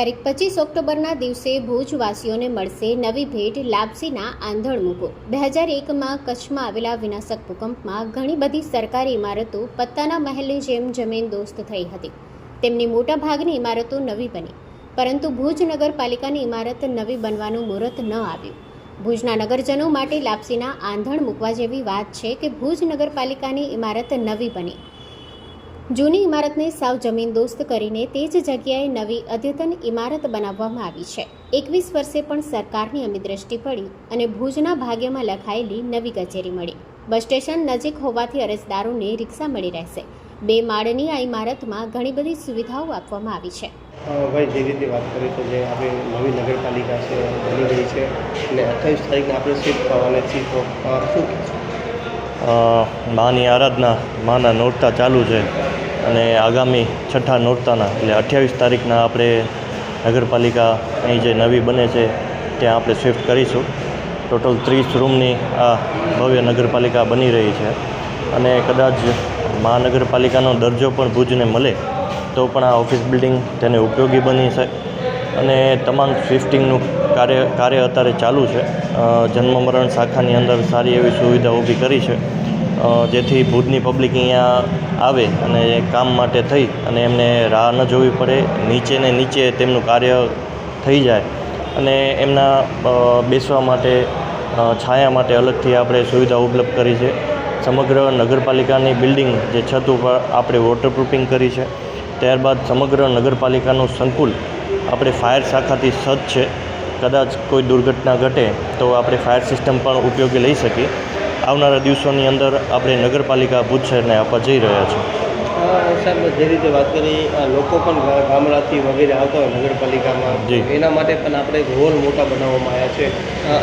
તારીખ પચીસ ઓક્ટોબરના દિવસે ભુજવાસીઓને મળશે નવી ભેટ લાપસીના આંધણ મૂકો. બે હજાર એકમાં કચ્છમાં આવેલા વિનાશક ભૂકંપમાં ઘણી બધી સરકારી ઇમારતો પત્તાના મહેલની જેમ જમીન દોસ્ત થઈ હતી. તેમની મોટાભાગની ઇમારતો નવી બની. પરંતુ ભુજ નગરપાલિકાની ઇમારત નવી બનવાનું મુહૂર્ત ન આવ્યું. ભુજના નગરજનો માટે લાપસીના આંધણ મૂકવા જેવી વાત છે કે ભુજ નગરપાલિકાની ઇમારત નવી બની. જૂની ઇમારતને સાવ જમીન દોસ્ત કરીને તે જ જગ્યાએ નવી અદ્યતન ઇમારત બનાવવામાં આવી છે. એકવીસ વર્ષે પણ સરકારની અમી દ્રષ્ટિ પડી અને ભુજના ભાગ્યમાં લખાયેલી નવી કચેરી મળી. બસ સ્ટેશન નજીક હોવાથી અરજદારોને રિક્ષા મળી રહેશે. બે માળની આ ઇમારતમાં ઘણી બધી સુવિધાઓ આપવામાં આવી છે. ભાઈ જે રીતે વાત કરીએ તો જે આપણે નવી નગરપાલિકા છે બની ગઈ છે અને અઠ્યાવીસ તારીખને આપણે શિફ્ટ થવાના છીએ તો શું માની આરાધના માના નોરતા ચાલુ છે. અને આગામી છઠ્ઠા નોરતાના, એટલે અઠ્યાવીસ તારીખના આપણે નગરપાલિકા અહીં જે નવી બને છે, ત્યાં આપણે શિફ્ટ કરીશું. ટોટલ ત્રીસ રૂમની આ ભવ્ય નગરપાલિકા બની રહી છે. અને કદાચ મહાનગરપાલિકાનો દરજ્જો પણ ભુજને મળે, તો પણ આ ઓફિસ બિલ્ડિંગ તેને ઉપયોગી બની છે અને તમામ શિફ્ટિંગનું કાર્ય કાર્ય અત્યારે ચાલુ છે. જન્મ મરણ શાખાની અંદર સારી એવી સુવિધા ઊભી કરી છે. જેથી ભુજની પબ્લિક અહીંયા આવે અને કામ માટે થઈ અને એમને રાહ ન જોવી પડે, નીચે ને નીચે તેમનું કાર્ય થઈ જાય. અને એમના બેસવા માટે છાયા માટે અલગથી આપણે સુવિધા ઉપલબ્ધ કરી છે. સમગ્ર નગરપાલિકાની બિલ્ડિંગ જે છત ઉપર આપણે વોટરપ્રૂફિંગ કરી છે. ત્યારબાદ સમગ્ર નગરપાલિકાનું સંકુલ આપણે ફાયર શાખાથી સજ્જ છે. કદાચ કોઈ દુર્ઘટના ઘટે તો આપણે ફાયર સિસ્ટમ પણ ઉપયોગી લઈ શકીએ. આવનારા દિવસોની અંદર આપણે નગરપાલિકા ભુજ શહેરને આપવા જઈ રહ્યા છીએ સાહેબ જે રીતે વાત કરી લોકો પણ ગામડાથી વગેરે આવતા હોય નગરપાલિકામાં. જી. એના માટે પણ આપણે હોલ મોટા બનાવવામાં આવ્યા છે.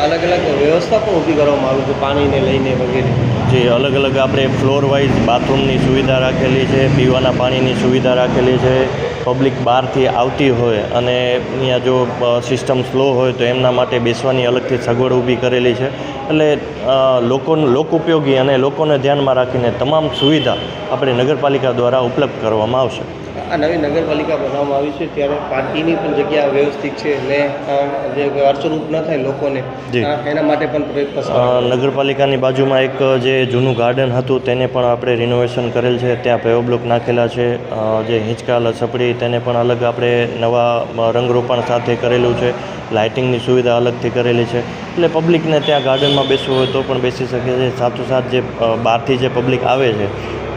અલગ અલગ વ્યવસ્થા પણ ઊભી કરવામાં આવી છે પાણીને લઈને વગેરે. જે અલગ અલગ આપણે ફ્લોર વાઇઝ બાથરૂમની સુવિધા રાખેલી છે પીવાના પાણીની સુવિધા રાખેલી છે પબ્લિક બહારથી આવતી હોય અને અહીંયા જો સિસ્ટમ સ્લો હોય તો એમના માટે બેસવાની અલગથી સગવડ ઊભી કરેલી છે. એટલે લોકોનું લોક ઉપયોગી અને લોકોને ધ્યાનમાં રાખીને તમામ સુવિધા આપણે નગરપાલિકા દ્વારા ઉપલબ્ધ કરવામાં આવશે. આ નવી નગરપાલિકા બનાવવામાં આવી છે ત્યારે પાર્કિંગની પણ જગ્યા વ્યવસ્થિત છે ને જે અડચણરૂપ ન થાય લોકોને જી. એના માટે પણ પ્રયત્ન નગરપાલિકાની બાજુમાં એક જે જૂનું ગાર્ડન હતું તેને પણ આપણે રિનોવેશન કરેલ છે. ત્યાં પેવો બ્લોક નાખેલા છે. જે હિંચકા લસપડી તેને પણ અલગ આપણે નવા રંગરોપણ સાથે કરેલું છે. લાઇટિંગની સુવિધા અલગથી કરેલી છે. એટલે પબ્લિકને ત્યાં ગાર્ડનમાં બેસવું હોય તો પણ બેસી શકે છે. સાથોસાથ જે બહારથી જે પબ્લિક આવે છે,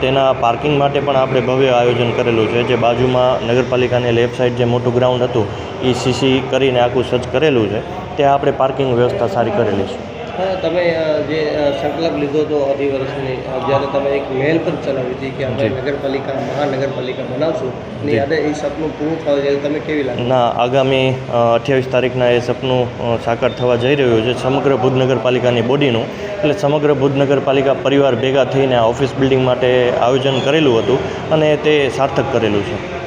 તેના પાર્કિંગ માટે પણ આપણે ભવ્ય આયોજન કરેલું છે. જે બાજુમાં નગરપાલિકાની લેફ્ટ સાઈડ જે મોટું ગ્રાઉન્ડ હતું, એ સીસી કરીને આખું સજ્જ કરેલું છે. ત્યાં આપણે પાર્કિંગ વ્યવસ્થા સારી કરેલી છે. તમે જે સંકલ્પ લીધો હતો અઢી વર્ષની જ્યારે તમે એક મહેલ પણ ચલાવી હતી કે આપણે નગરપાલિકા મહાનગરપાલિકા બનાવશું અને જી. એ સપનું પૂરું થવા જાય તમે કેવી લાગે? ના આગામી અઠ્યાવીસ તારીખના એ સપનું સાકાર થવા જઈ રહ્યું છે સમગ્ર ભુજ નગરપાલિકાની બોડીનું. એટલે સમગ્ર ભુજ નગરપાલિકા પરિવાર ભેગા થઈને આ ઓફિસ બિલ્ડિંગ માટે આયોજન કરેલું હતું અને તે સાર્થક કરેલું છે.